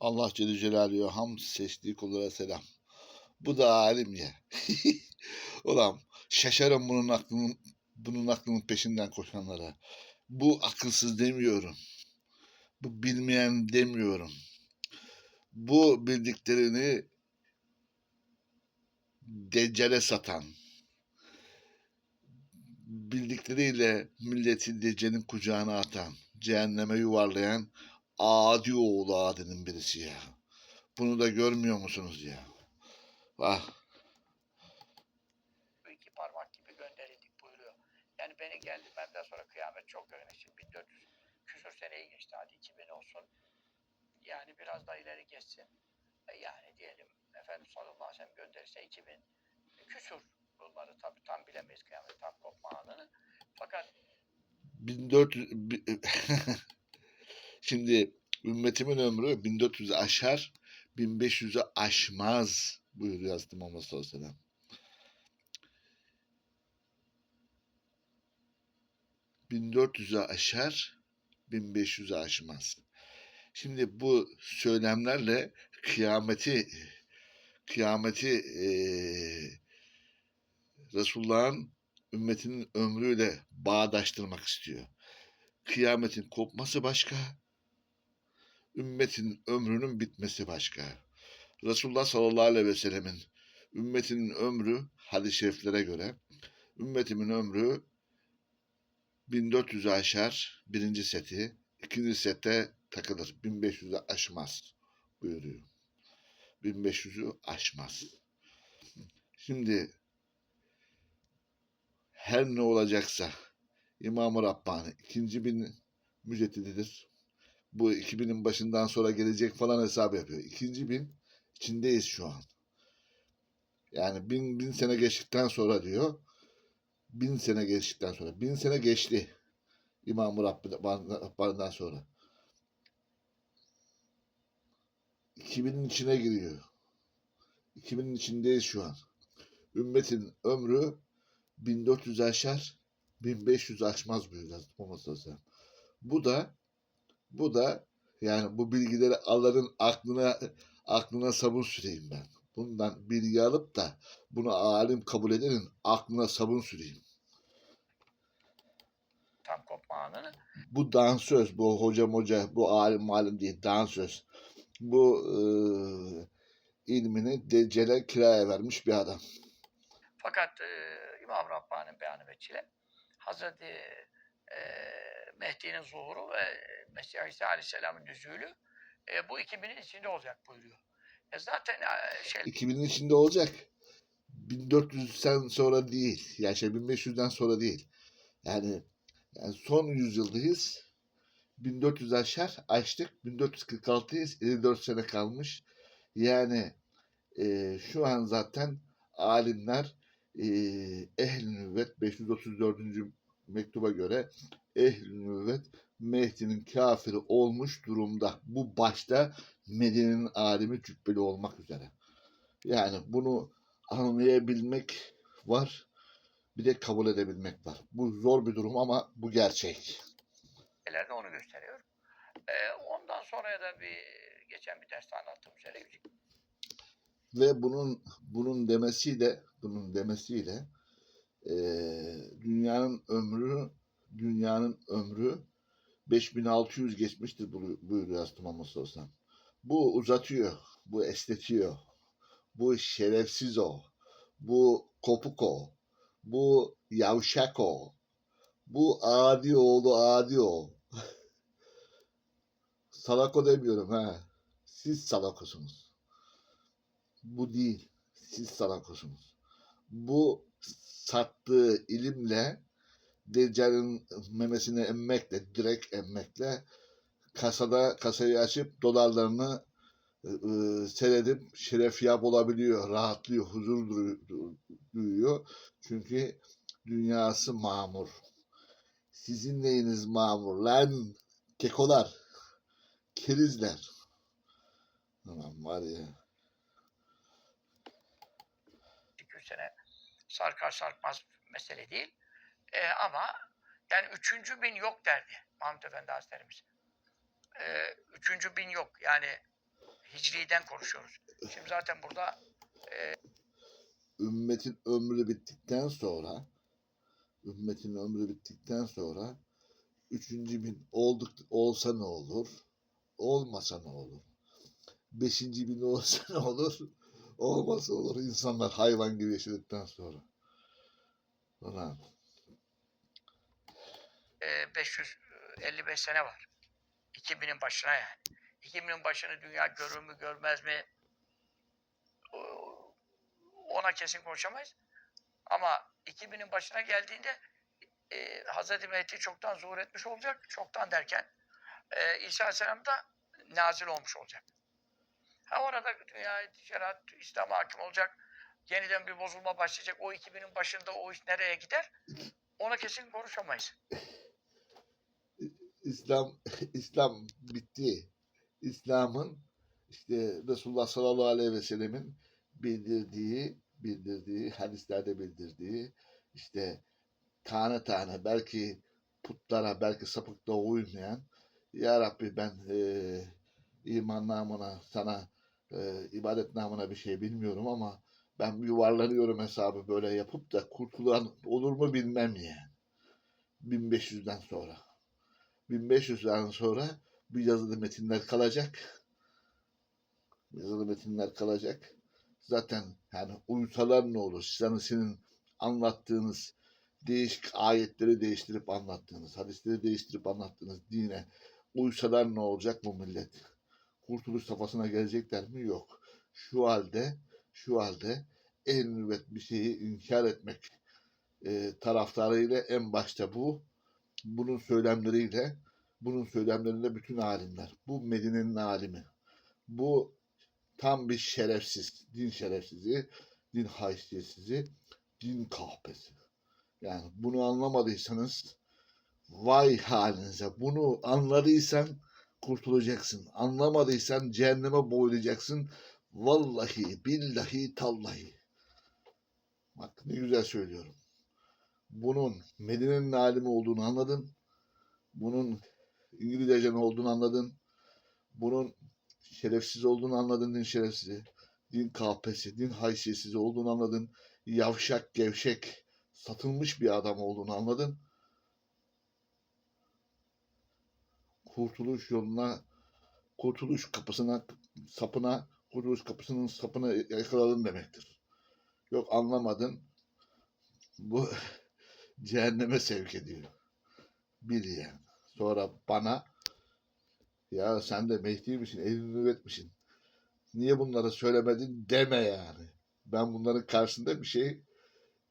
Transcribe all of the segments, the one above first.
Allah Celle Celaluhu ham seçtiği kullara selam. Bu da alim ya. Ulan şaşarım bunun aklının bunun aklının peşinden koşanlara. Bu akılsız demiyorum. Bu bilmeyen demiyorum. Bu bildiklerini Deccale satan, bildikleriyle milleti Deccal'in kucağına atan, cehenneme yuvarlayan adi oğlu adinin birisi ya. Bunu da görmüyor musunuz ya? Ah, Bu iki parmak gibi gönderildik buyuruyor. Yani beni geldi benden sonra kıyamet çok yaklaşık 1400 küsur seneyi geçti hadi 2000 olsun. Yani biraz daha ileri geçsin. E Yani diyelim Efendimiz sallallahu aleyhi ve sellem gönderirse 2000 küsur bunları tabi tam bilemeyiz kıyamet tam kopma anını. Fakat 1400 bi- Şimdi ümmetimin ömrü 1400 aşar, 1500'ü aşmaz buyuruyor Hazreti Muhammed sallallahu aleyhi ve sellem. 1400'ü aşar, 1500'ü aşmaz. Şimdi bu söylemlerle kıyameti kıyameti eee Resulullah'ın ümmetinin ömrüyle bağdaştırmak istiyor. Kıyametin kopması başka, ümmetin ömrünün bitmesi başka. Resulullah sallallahu aleyhi ve sellemin ümmetinin ömrü hadis-i şeriflere göre ümmetimin ömrü 1400'ü aşar birinci seti, ikinci sette takılır. 1500'ü aşmaz buyuruyor. 1500'ü aşmaz. Şimdi her ne olacaksa İmam-ı Rabbani ikinci bin müceddididir. Bu 2000'in başından sonra gelecek falan hesap yapıyor. İkinci bin içindeyiz şu an. Yani bin, bin sene geçtikten sonra diyor. Bin sene geçtikten sonra. Bin sene geçti. İmam-ı Rabbani'den sonra. 2000'in içine giriyor. 2000'in içindeyiz şu an. Ümmetin ömrü 1400 aşar, 1500 aşmaz buyuruyor Hazreti Muhammed. Bu da bu da yani bu bilgileri Allah'ın aklına aklına sabun süreyim ben. Bundan bilgi alıp da bunu alim kabul edenin aklına sabun süreyim. tam kopma anını Bu dansöz, bu hocam hoca, bu alim malim değil, dansöz. Bu eee ilmini Deccale kiraya vermiş bir adam. Fakat e, İmam Rabbani'nin beyanı veçile Hazreti Mehdi'nin zuhuru ve Mesih İsa Aleyhisselam'ın nüzulü e, bu 2000'in içinde olacak buyuruyor. E zaten e, şey 2000'in içinde olacak. 1400'den sonra değil. Yani şey 1500'den sonra değil. Yani, yani son yüzyıldayız. 1400 aşar, açtık. 1446'yız. 54 sene kalmış. Yani e, şu an zaten alimler e, ehl-i nüvvet 534. mektuba göre ehl-i Mehdi'nin kafiri olmuş durumda. Bu başta Medine'nin alimi cübbeli olmak üzere. Yani bunu anlayabilmek var. Bir de kabul edebilmek var. Bu zor bir durum ama bu gerçek. şeylerde onu gösteriyor. E, ondan sonra da bir geçen bir derste anlattığım üzere Ve bunun bunun demesiyle bunun demesiyle eee, dünyanın ömrü dünyanın ömrü 5600 geçmiştir buyuruyor ve sellem. Bu uzatıyor, bu esnetiyor, bu şerefsiz o, bu kopuk o, bu yavşak o, bu adi oğlu adi o. Salako demiyorum ha. Siz salakosunuz. Bu değil. Siz salakosunuz. Bu sattığı ilimle Deccal'in memesini emmekle, direkt emmekle kasada kasayı açıp dolarlarını e, seyredip şerefyap olabiliyor, rahatlıyor, huzur duyu- duyuyor. Çünkü dünyası mamur. Sizin neyiniz mamur lan? Kekolar, kerizler. Aman var ya. 200 sene sarkar sarkmaz mesele değil. E, ama yani üçüncü bin yok derdi Mahmut Efendi Hazretlerimiz. E, üçüncü bin yok. Yani Hicri'den konuşuyoruz. Şimdi zaten burada ümmetin ömrü bittikten sonra ümmetin ömrü bittikten sonra üçüncü bin olduk olsa ne olur? Olmasa ne olur? Beşinci bin olsa ne olur? Olmasa olur. İnsanlar hayvan gibi yaşadıktan sonra. Ulan, e, 555 sene var. 2000'in başına yani. 2000'in başını dünya görür mü görmez mi? Ona kesin konuşamayız. Ama 2000'in başına geldiğinde e, Hz. Mehdi çoktan zuhur etmiş olacak. Çoktan derken e, İsa Aleyhisselam da nazil olmuş olacak. Ha orada dünya şeriat, İslam hakim olacak. Yeniden bir bozulma başlayacak. O 2000'in başında o iş nereye gider? Ona kesin konuşamayız. İslam İslam bitti. İslam'ın işte Resulullah sallallahu aleyhi ve sellemin bildirdiği, bildirdiği, hadislerde bildirdiği işte tane tane belki putlara, belki sapıklığa uymayan Ya Rabbi ben eee iman namına sana eee, ibadet namına bir şey bilmiyorum ama ben yuvarlanıyorum hesabı böyle yapıp da kurtulan olur mu bilmem yani. 1500'den sonra. 1500'den sonra bu yazılı metinler kalacak. Yazılı metinler kalacak. Zaten yani uysalar ne olur? Senin, senin anlattığınız değişik ayetleri değiştirip anlattığınız, hadisleri değiştirip anlattığınız dine uysalar ne olacak bu millet? Kurtuluş safhasına gelecekler mi? Yok. Şu halde, şu halde en nübet bir şeyi inkar etmek e, taraftarıyla en başta bu, bunun söylemleriyle, bunun söylemlerinde bütün alimler. Bu Medine'nin alimi. Bu tam bir şerefsiz, din şerefsizi, din haysiyetsizi, din kahpesi. Yani bunu anlamadıysanız vay halinize. Bunu anladıysan kurtulacaksın. Anlamadıysan cehenneme boylayacaksın. Vallahi, billahi, tallahi. Bak ne güzel söylüyorum. Bunun Medine'nin alimi olduğunu anladın. Bunun İngiliz ajanı olduğunu anladın. Bunun şerefsiz olduğunu anladın din şerefsizi. Din kahpesi, din haysiyetsiz olduğunu anladın. Yavşak, gevşek, satılmış bir adam olduğunu anladın. Kurtuluş yoluna, kurtuluş kapısına, sapına, kurtuluş kapısının sapına yakaladın demektir. Yok anlamadın. Bu cehenneme sevk ediyor. Bil yani. Sonra bana ya sen de Mehdi misin, elini nübetmişsin. Niye bunları söylemedin deme yani. Ben bunların karşısında bir şey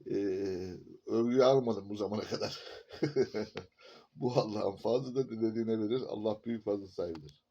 eee övgü almadım bu zamana kadar. bu Allah'ın fazla da dilediğine verir. Allah büyük fazla sahibidir.